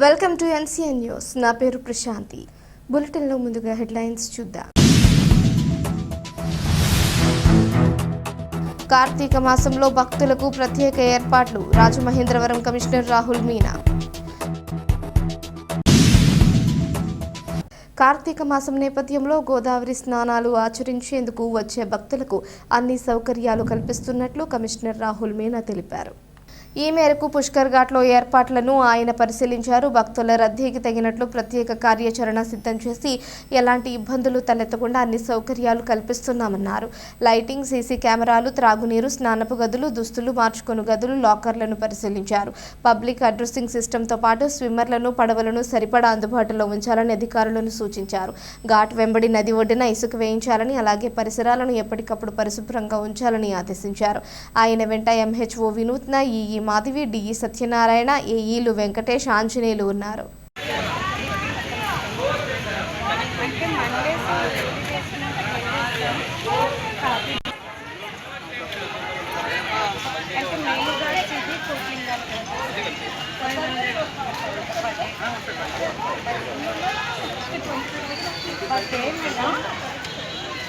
Welcome to NCN news నా పేరు ప్రశాంతి. బులెటిన్లో ముందుగా హెడ్లైన్స్ చూద్దాం. కార్తీక మాసంలో భక్తులకు ప్రత్యేక ఏర్పాట్లు. రాజమహేంద్రవరం కమిషనర్ రాహుల్ మీనా. కార్తీక మాసం నేపథ్యంలో గోదావరి స్నానాలు ఆచరించేందుకు వచ్చే భక్తులకు అన్ని సౌకర్యాలు కల్పిస్తున్నట్లు కమిషనర్ రాహుల్ మీనా తెలిపారు. ఈ మేరకు పుష్కర్ ఘాట్లో ఏర్పాట్లను ఆయన పరిశీలించారు. భక్తుల రద్దీకి తగినట్లు ప్రత్యేక కార్యాచరణ సిద్ధం చేసి ఎలాంటి ఇబ్బందులు తలెత్తకుండా అన్ని సౌకర్యాలు కల్పిస్తున్నామన్నారు. లైటింగ్ సీసీ కెమెరాలు త్రాగునీరు స్నానపు గదులు దుస్తులు మార్చుకొని గదులు లాకర్లను పరిశీలించారు. పబ్లిక్ అడ్రస్సింగ్ సిస్టంతో పాటు స్విమ్మర్లను పడవలను సరిపడా అందుబాటులో ఉంచాలని అధికారులను సూచించారు. ఘాట్ వెంబడి నది ఒడ్డున ఇసుక వేయించాలని అలాగే పరిసరాలను ఎప్పటికప్పుడు పరిశుభ్రంగా ఉంచాలని ఆదేశించారు. ఆయన వెంట MHO Vinutna EE Madhavi DE Satyanarayana ఏఈలు Venkatesh Anjaneyulu ఉన్నారు. అంటే మండేస్ ఎన్ని చేసినాక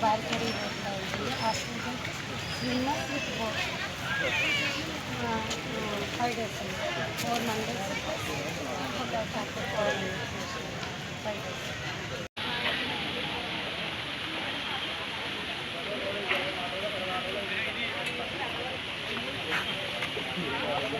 బాల్కనీ రోడ్లో ఉంది హాస్పిటల్ నిన్న with five days four Mondays four five days